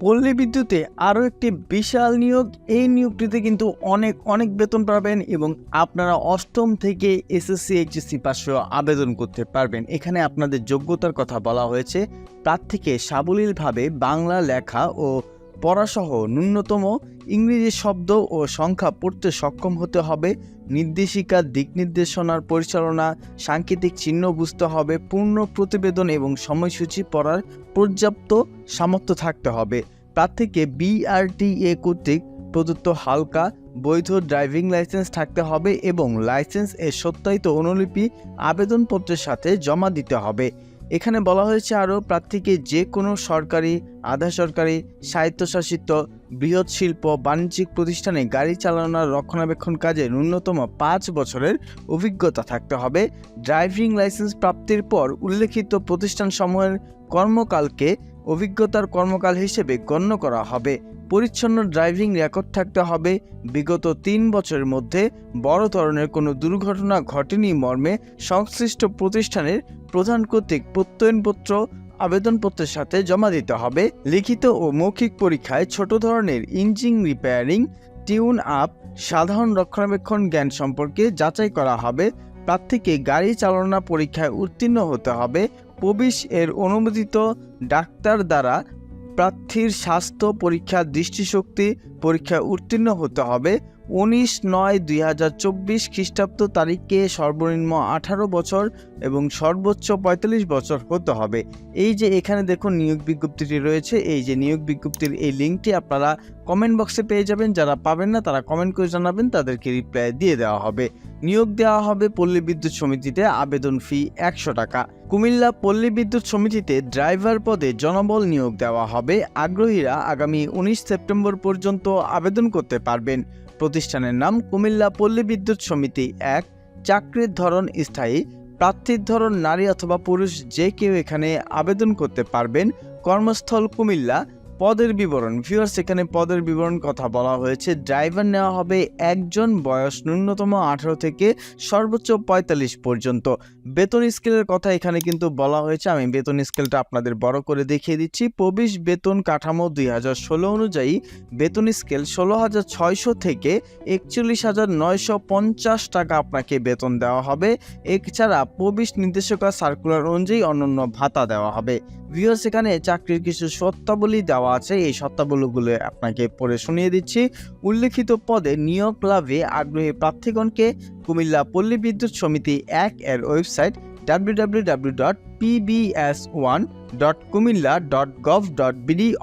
পল্লী বিদ্যুতে আরও একটি বিশাল নিয়োগ, এই নিয়োগটিতে কিন্তু অনেক অনেক বেতন পাবেন এবং আপনারা অষ্টম থেকে এসএসসি, এইচএসসি পাশেও আবেদন করতে পারবেন। এখানে আপনাদের যোগ্যতার কথা বলা হয়েছে। তার থেকে সাবলীলভাবে বাংলা লেখা ও পড়াসহ ন্যূনতম ইংরেজি শব্দ ও সংখ্যা পড়তে সক্ষম হতে হবে। নির্দেশিকা, দিক নির্দেশনার পরিচালনা, সাংকেতিক চিহ্ন বুঝতে হবে, পূর্ণ প্রতিবেদন এবং সময়সূচি পড়ার পর্যাপ্ত সামর্থ্য থাকতে হবে। তার প্রার্থীকে বিআরটিএ কর্তৃক প্রদত্ত হালকা, বৈধ ড্রাইভিং লাইসেন্স থাকতে হবে এবং লাইসেন্স এর সত্যায়িত অনুলিপি, আবেদনপত্রের সাথে জমা দিতে হবে। এখানে বলা হয়েছে আরও, প্রার্থীকে যে কোনো সরকারি, আধা সরকারি, স্বায়ত্তশাসিত বৃহৎ শিল্প, বাণিজ্যিক প্রতিষ্ঠানে গাড়ি চালানোর রক্ষণাবেক্ষণ কাজে ন্যূনতম পাঁচ বছরের অভিজ্ঞতা থাকতে হবে। ড্রাইভিং লাইসেন্স প্রাপ্তির পর উল্লেখিত প্রতিষ্ঠানসমূহের কর্মকালকে অভিজ্ঞতার কর্মকাল হিসেবে গণ্য করা হবে। পরিচ্ছন্ন ড্রাইভিং রেকর্ড থাকতে হবে। বিগত তিন বছরের মধ্যে বড় ধরনের কোনো দুর্ঘটনা ঘটেনি মর্মে সংশ্লিষ্ট প্রতিষ্ঠানের প্রধান কর্তৃক প্রত্যয়নপত্র, আবেদনপত্রের সাথে জমা দিতে হবে। লিখিত ও মৌখিক পরীক্ষায় ছোট ধরনের ইঞ্জিন রিপেয়ারিং, টিউন আপ, সাধারণ রক্ষণাবেক্ষণ জ্ঞান সম্পর্কে যাচাই করা হবে। প্রার্থীকে গাড়ি চালনা পরীক্ষায় উত্তীর্ণ হতে হবে। প্রবিশ এর অনুমোদিত ডাক্তার দ্বারা প্রার্থীর স্বাস্থ্য পরীক্ষা দৃষ্টিশক্তি পরীক্ষা উত্তীর্ণ হতে হবে। উনিশ নয় দুই হাজার চব্বিশ খ্রিস্টাব্দ তারিখে সর্বনিম্ন আঠারো বছর এবং সর্বোচ্চ পঁয়তাল্লিশ বছর হতে হবে। এই যে এখানে দেখুন নিয়োগ বিজ্ঞপ্তিটি রয়েছে, এই যে নিয়োগ বিজ্ঞপ্তির এই লিঙ্কটি আপনারা কমেন্ট বক্সে পেয়ে যাবেন, যারা পাবেন না তারা কমেন্ট করে জানাবেন, তাদেরকে রিপ্লাই দিয়ে দেওয়া হবে। নিয়োগ দেওয়া হবে পল্লী বিদ্যুৎ সমিতিতে আবেদন ফি একশো টাকা। কুমিল্লা পল্লী বিদ্যুৎ সমিতিতে ড্রাইভার পদে জনবল নিয়োগ দেওয়া হবে। আগ্রহীরা আগামী উনিশ সেপ্টেম্বর পর্যন্ত আবেদন করতে পারবেন। প্রতিষ্ঠানের নাম কুমিল্লা পল্লী বিদ্যুৎ সমিতি এক। চাকরির ধরন স্থায়ী, প্রার্থীর ধরন নারী অথবা পুরুষ যে কেউ এখানে আবেদন করতে পারবেন। কর্মস্থল কুমিল্লা পদের বিবরণ। ভিউয়ার্স এখানে পদের বিবরণ কথা বলা হয়েছে। ড্রাইভার নেওয়া হবে একজন বয়স ন্যূনতম আঠারো থেকে সর্বোচ্চ পঁয়তাল্লিশ পর্যন্ত। বেতন স্কেলের কথা এখানে কিন্তু বলা হয়েছে। আমি বেতন স্কেলটা আপনাদের বড় করে দেখিয়ে দিচ্ছি। প্রবেশ বেতন কাঠামো দুই হাজার ষোলো অনুযায়ী বেতন স্কেল ষোলো হাজার ছয়শো থেকে একচল্লিশ হাজার নয়শো পঞ্চাশ টাকা আপনাকে বেতন দেওয়া হবে। এছাড়া প্রবেশ নির্দেশিকা সার্কুলার অনুযায়ী অন্যান্য ভাতা দেওয়া হবে। ভিউয়ার্স এখানে চাকরির কিছু সত্তাবলী দেওয়া আছে, এই শর্তাবলীগুলো আপনাকে পরে শুনিয়ে দিচ্ছি। উল্লেখিত পদে নিয়োগ লাভে আগ্রহী প্রার্থীগণকে কুমিল্লা পল্লী বিদ্যুৎ সমিতি এক এর website www.pbs1 dot Comilla dot gov dot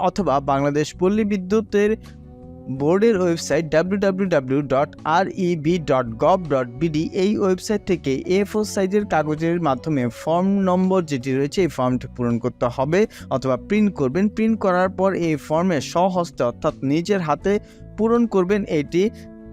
অথবা বাংলাদেশ পল্লী বিদ্যুতের বোর্ডের website W dot R dot gov dot এই ওয়েবসাইট থেকে এ ফোর সাইজের কাগজের মাধ্যমে ফর্ম নম্বর যেটি রয়েছে, এই ফর্মটি পূরণ করতে হবে অথবা প্রিন্ট করবেন। প্রিন্ট করার পর এই ফর্মে স্বহস্তে অর্থাৎ নিজের হাতে পূরণ করবেন এটি।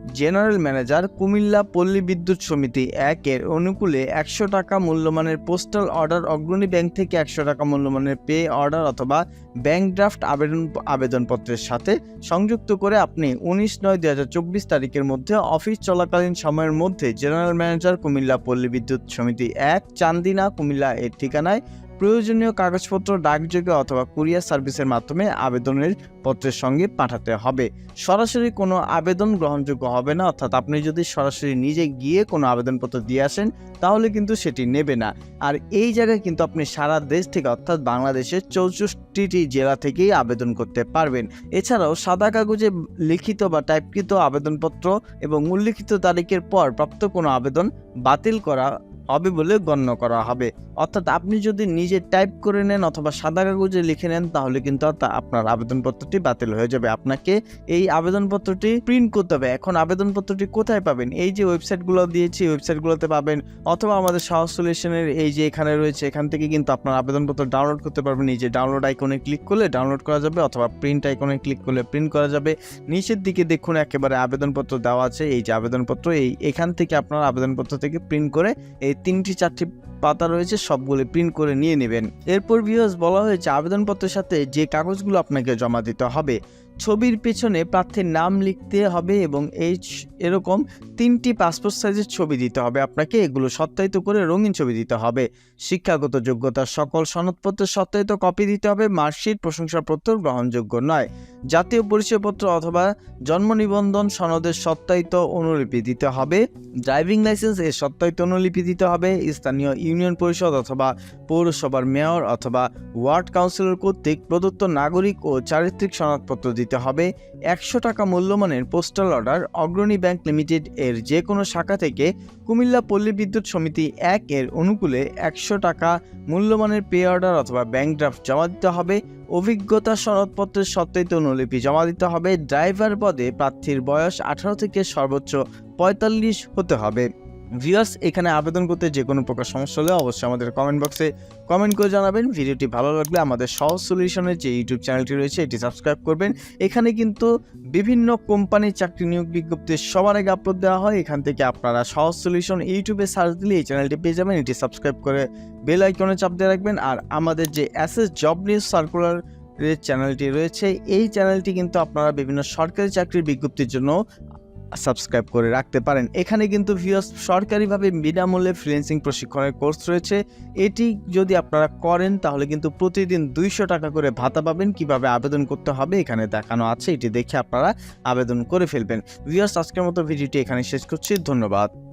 জেনারেল ম্যানেজার কুমিল্লা পল্লী বিদ্যুৎ সমিতি একের অনুকূলে একশো টাকা মূল্যমানের পোস্টাল অর্ডার অগ্রণী ব্যাংক থেকে একশো টাকা মূল্যমানের পে অর্ডার অথবা ব্যাংক ড্রাফট আবেদন, আবেদনপত্রের সাথে সংযুক্ত করে আপনি উনিশ নয় দুই হাজার চব্বিশ তারিখের মধ্যে অফিস চলাকালীন সময়ের মধ্যে জেনারেল ম্যানেজার কুমিল্লা পল্লী বিদ্যুৎ সমিতি এক, চান্দিনা কুমিল্লা এর ঠিকানায় প্রয়োজনীয় কাগজপত্র ডাকযোগে অথবা কুরিয়ার সার্ভিসের মাধ্যমে আবেদনের পত্রের সঙ্গে পাঠাতে হবে। সরাসরি কোনো আবেদন গ্রহণযোগ্য হবে না, অর্থাৎ আপনি যদি সরাসরি নিজে গিয়ে কোনো আবেদনপত্র দিয়ে আসেন, তাহলে কিন্তু সেটি নেবে না। আর এই জায়গায় কিন্তু আপনি সারা দেশ থেকে, অর্থাৎ বাংলাদেশের চৌষট্টিটি জেলা থেকেই আবেদন করতে পারবেন। এছাড়াও সাদা কাগজে লিখিত বা টাইপকৃত আবেদনপত্র এবং উল্লিখিত তারিখের পর প্রাপ্ত কোনো আবেদন বাতিল করা হবে বলে গণ্য করা হবে। অর্থাৎ আপনি যদি নিজে টাইপ করে নেন অথবা সাদা কাগজে লিখে নেন, তাহলে কিন্তু আপনার আবেদনপত্রটি বাতিল হয়ে যাবে। আপনাকে এই আবেদনপত্রটি প্রিন্ট করতে হবে। এখন আবেদনপত্রটি কোথায় পাবেন? এই যে ওয়েবসাইটগুলো দিয়েছি ওয়েবসাইটগুলোতে পাবেন। অথবা আমাদের সাহস সলিউশনের এই যে এখানে রয়েছে, এখান থেকে কিন্তু আপনার আবেদনপত্র ডাউনলোড করতে পারবেন। যে ডাউনলোড আইকনে ক্লিক করলে ডাউনলোড করা যাবে, অথবা প্রিন্ট আইকনে ক্লিক করলে প্রিন্ট করা যাবে। নিচের দিকে দেখুন, একেবারে আবেদনপত্র দেওয়া আছে। এই যে আবেদনপত্র, এই এখান থেকে আপনার আবেদনপত্র থেকে প্রিন্ট করে এই তিনটি চারটি পাতা রয়েছে, সবগুলো প্রিন্ট করে নিয়ে নেবেন। এরপর ভিউয়ার্স বলা হয়েছে আবেদনপত্রের সাথে যে কাগজগুলো আপনাকে জমা দিতে হবে ছবির পেছনে প্রার্থীর নাম লিখতে হবে এবং এই এরকম তিনটি পাসপোর্ট সাইজের ছবি দিতে হবে আপনাকে। এগুলো সত্যায়িত করে রঙিন ছবি দিতে হবে। শিক্ষাগত যোগ্যতার সকল সনদপত্রের সত্যায়িত কপি দিতে হবে। মার্কশিট, প্রশংসাপত্র গ্রহণযোগ্য নয়। জাতীয় পরিচয়পত্র অথবা জন্ম নিবন্ধন সনদের সত্যায়িত অনুলিপি দিতে হবে। ড্রাইভিং লাইসেন্স এর সত্যায়িত অনুলিপি দিতে হবে। স্থানীয় ইউনিয়ন পরিষদ অথবা পৌরসভার মেয়র অথবা ওয়ার্ড কাউন্সিলর কর্তৃক প্রদত্ত নাগরিক ও চারিত্রিক সনদপত্র দিতে হবে একশো টাকা মূল্যমানের postal order Agrani bank limited এর যে কোনো শাখা থেকে কুমিল্লা পল্লী বিদ্যুৎ সমিতি এক এর অনুকূলে একশো টাকা মূল্যমানের পে অর্ডার অথবা ব্যাংক ড্রাফট জমা দিতে হবে। অভিজ্ঞতা সনদপত্রের সত্যায়িত অনুলিপি জমা দিতে হবে। ড্রাইভার পদে প্রার্থীর বয়স আঠারো থেকে সর্বোচ্চ পঁয়তাল্লিশ হতে হবে। ভিউয়ার্স, এখানে আবেদন করতে যে কোনো প্রকার সমস্যা হলে অবশ্যই আমাদের কমেন্ট বক্সে কমেন্ট করে জানাবেন। ভিডিওটি ভালো লাগলে আমাদের সহজ সলিউশনের যে ইউটিউব চ্যানেলটি রয়েছে, এটি সাবস্ক্রাইব করবেন। এখানে কিন্তু বিভিন্ন কোম্পানির চাকরি নিয়োগ বিজ্ঞপ্তি সবার আগে আপলোড দেওয়া হয়। এখান থেকে আপনারা সহজ সলিউশন ইউটিউবে সার্চ দিলে এই চ্যানেলটি পেয়ে যাবেন। এটি সাবস্ক্রাইব করে বেল আইকনে চাপ দিয়ে রাখবেন। আর আমাদের যে অ্যাসেস জব নিউজ সার্কুলার চ্যানেলটি রয়েছে, এই চ্যানেলটি কিন্তু আপনারা বিভিন্ন সরকারি চাকরির বিজ্ঞপ্তির জন্য সাবস্ক্রাইব করে রাখতে পারেন। এখানে কিন্তু ভিউয়ার্স সরকারিভাবে বিনামূল্যে ফ্রিলেন্সিং প্রশিক্ষণের কোর্স রয়েছে। এটি যদি আপনারা করেন, তাহলে কিন্তু প্রতিদিন দুইশো টাকা করে ভাতা পাবেন। কীভাবে আবেদন করতে হবে, এখানে দেখানো আছে। এটি দেখে আপনারা আবেদন করে ফেলবেন। ভিউয়ার্স আজকের মতো ভিডিওটি এখানে শেষ করছি। ধন্যবাদ।